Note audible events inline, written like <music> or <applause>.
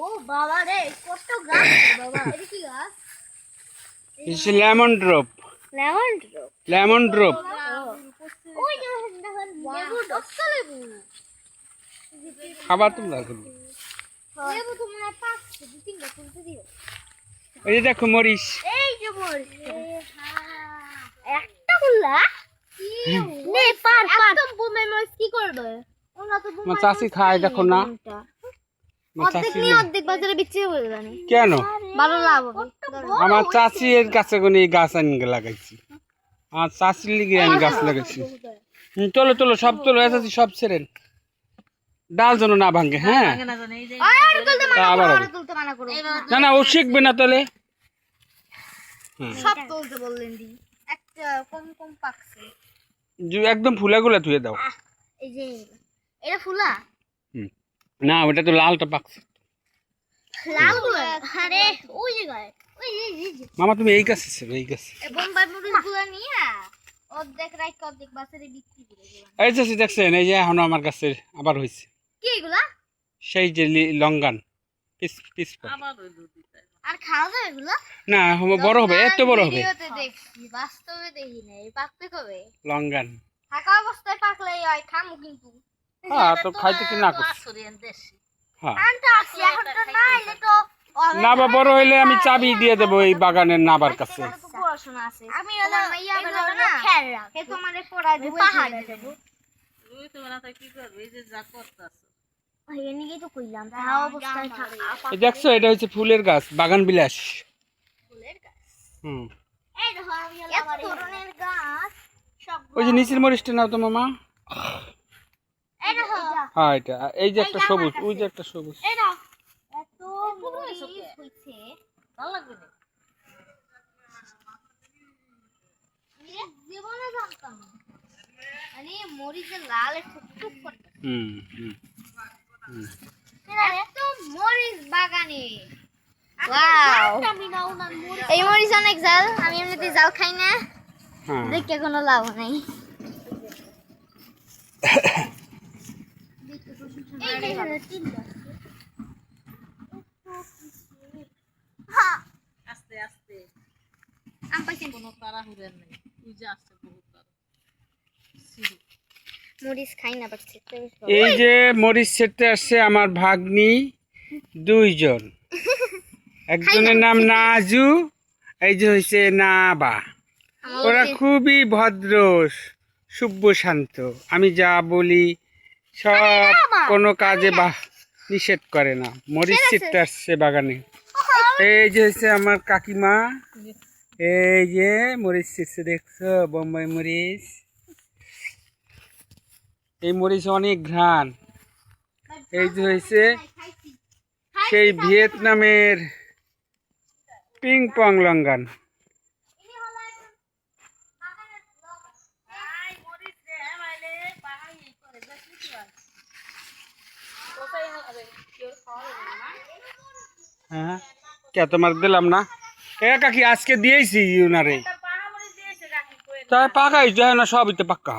ও বাবা রে কত গাছ বাবা এটা কি গাছ? Lemon drop lemon drop lemon drop ওই যে লেবু দশটা লেবু। খাবার তোমরা এখন লেবু তো পাঁচটা দু তিনটা তুলতে দিও। ওই যে দেখো মরিচ। এই যে বল একটা গুলা নে পার পার। একদম বুমে মরিচ কি করবে? তো চাষি খায় দেখো না। অর্ধেক চাষি নিয়ে অর্ধেক বাজারে বিক্রি করে জানি। কেন? ভালো লাভ আমার চাষি এর কাছে কোনো এই গাছ আনি লাগাইছি। আমার চাষির লিগে আমি গাছ লাগাইছি। তোলো তোলো সব তোলো এসেছি সব ছেড়েন ডাল যেন না ভাঙে হ্যাঁ? আবার মানা না না ও শিখবে না তাহলে। সব তুলতে বললেন দি। একটা কম কম পাকছে। একদম ফুলাগুলা ধুয়ে দাও। এই যে এটা ফুলা। না ওটা তো লালটা পাকছে। লালগুলো আরে ওই জায়গায় ওই যে এই যে। মামা তুমি এই গাছ এই গাছ এই যে দেখছেন এই যে এখন আমার কাছে আবার হয়েছে। সেই যে লি- লঙ্গান পিস পিস আর খাওয়া যাবে এগুলা? না বড় হবে এত বড় হবে। দেখছি বাস্তবে দেখি নাই পাকতে কবে? লঙ্গান। থাকা অবস্থায় পাকলেই হয় খামু কিন্তু। হ্যাঁ তো খাইতে কি না করছি? হ্যাঁ। বড় হইলে আমি চাবি দিয়ে দেবো এই বাগানের নাবার কাছে। তো পড়াশোনা আছে। আমি হলো মাইয়া বেলা না খেয়াল রাখ হে তোমারে পড়াই দেব পাহাড়ে দেব। এনিকে তো কইলাম থাকা অবস্থায় থাকা। এই দেখছ এটা হচ্ছে ফুলের গাছ বাগান বিলাস। হুম। এই দেখো আমি এত ধরনের গাছ সব ওই যে নিচের মরিচটা নাও তো মামা। হ্যাঁ এটা। এই যে একটা সবুজ ওই যে একটা সবুজ। এই এত মরিচ হইছে ভালো লাগবে না। জীবনে জানতাম। না। মরিচের লাল টুকটুক করতে হুম হুম এত মরিচ বাগানে। ওয়াও। এই মরিচ অনেক জাল আমি এমনিতে জাল খাই না। হ্যাঁ। দেখে কোনো লাভ নাই হ্যাঁ, আস্তে আস্তে। আম পাইছেন কোনো তাড়াহুড়ের নেই। তুই যে আসছে বহুত তাড়া মরিচ খাই না পারছি এই যে মরিচ ছেড়তে আসছে আমার ভাগ্নি দুইজন। <laughs> একজনের নাম নাজু এই যে হয়েছে নাবা। ওরা খুবই ভদ্র সভ্য শান্ত আমি যা বলি সব কোনো কাজে বা নিষেধ করে না। মরিচ ছিটতে আসছে বাগানে। এই যে হচ্ছে আমার কাকিমা। এই যে মরিচ ছিটছে দেখছ? বোম্বাই মরিচ। এই মরিচ অনেক ঘ্রাণ। এই যে হয়েছে সেই ভিয়েতনামের পিং পং লঙ্গান। হ্যাঁ কে তোমার দিলাম না? এ কাকি আজকে দিয়েছি ইউনারে। তাই পাকাই যায় না সবই তো পাক্কা